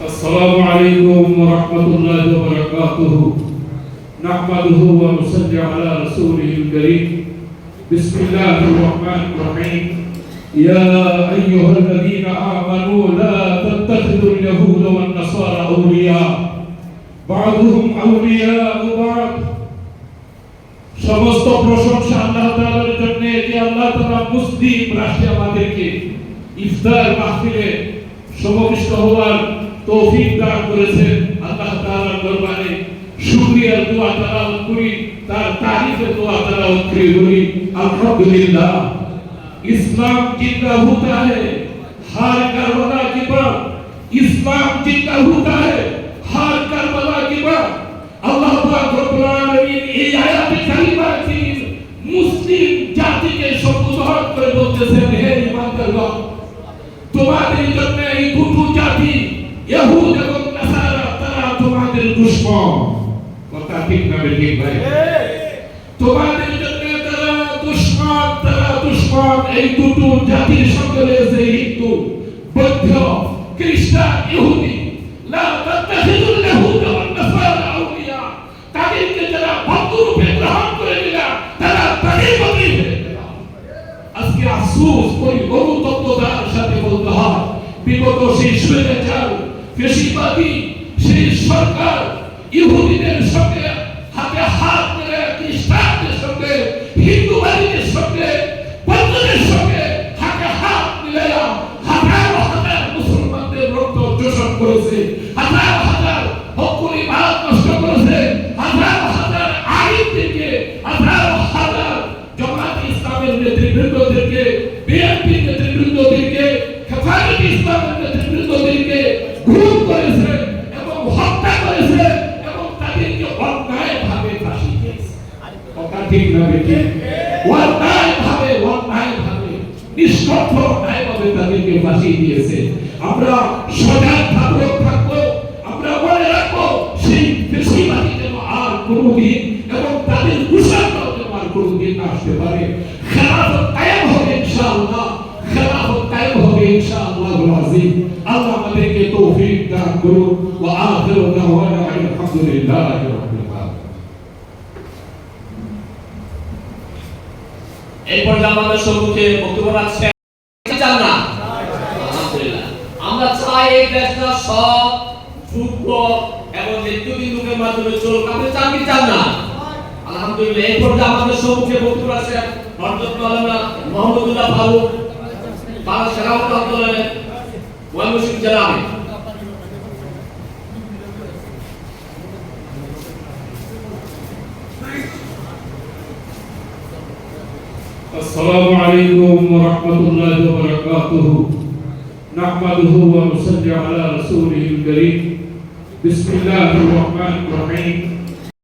السلام عليكم ورحمة الله وبركاته نحمده ونصلي على رسوله الكريم بسم الله الرحمن الرحيم يا أيها الذين آمنوا لا تتخذوا اليهود والنصارى أولياء بعضهم أولياء بعض সমস্ত প্রশংসা আল্লাহ তাআলার জন্য যে আল্লাহ তাআলা মুসলিম রাষ্ট্রে আমাদেরকে ইফতার মাহফিলে সমবেষ্ট হওয়ার তৌফিক দান করেছেন আল্লাহ তাআলার দরবারে শুকরিয়া দোয়া তালাওয়াত করি তার তারিফে দোয়া তালাওয়াত করি বলি আলহামদুলিল্লাহ इस्लाम जिंदा होता है हर करबला के बाद इस्लाम जिंदा होता है हर करबला के बाद আল্লাহ পাক রব্বুল আলামিন এই আয়াতে কারিমা কি মুসলিম জাতিকে সম্বোধন করে বলতেছেন হে ইমানদারগণ তোমাদের জন্য এই দুটো জাতি ইহুদ এবং নাসারা, তারা তোমাদের দুশমন। কথা ঠিক না ঠিক ভাই? তোমাদের জন্য তারা দুশমন তারা দুশমন। এই দুটো জাতির সঙ্গে রয়েছে হিন্দু, বৌদ্ধ, খ্রিস্টান, ইহুদি, লা তাত্তাখিযুল ইয়াহুদা ওয়ান নাসারা আউলিয়া, তাদেরকে যারা বন্ধুরূপে গ্রহণ করে নিলা, তারা তাদের হয়ে আজকে আফসোস করি বহু তত্ত্বদার সাথে বলতে হয়, বিগত সেই স্বৈরাচার ফেসিবাদী সেই সরকার ইহুদিদের সঙ্গে, হাতে হাত মেরে খ্রিস্টানদের সঙ্গে হিন্দুবাদীদের সঙ্গে, বৌদ্ধদের সঙ্গে হাতে হাত মিলাইয়া হাজার ঠিক না বেটি অন্যায় ভাবে অন্যায় ভাবে নিষ্কর্ষ অন্যায় ভাবে তাদেরকে ফাঁসি দিয়েছে। আমরা সজাগ থাকব থাকব, আমরা মনে রাখব, সেই ফেসিবাদী যেন আর কোনোদিন এবং তাদের কুশাগ্র যেন আর কোনোদিন আসতে পারে। আল্লাহ আমাদেরকে তৌফিক দান করুন। ওয়া আখিরু দাওয়ানা আলহামদুলিল্লাহি রাব্বিল আলামিন। এই পর্যায়ে আমাদের সম্মুখে বক্তব্য রাখছেন চান না। আমরা চাই এই দেশটা সব যোগ্য এবং লোকের মাধ্যমে চলুক। আপনি চান কি চান না? আলহামদুলিল্লাহ এই পর্যায়ে আমাদের সম্মুখে বক্তব্য রাখছেন হযরত মাওলানা মোহাম্মদুল্লাহ ফারুক, বাংলাদেশ সেনাবাহিনী আন্দোলনের ময়মনসিংহ জেলা السلام عليكم ورحمة الله وبركاته. نحمده ونصلي على رسوله الكريم. بسم الله الرحمن الرحيم.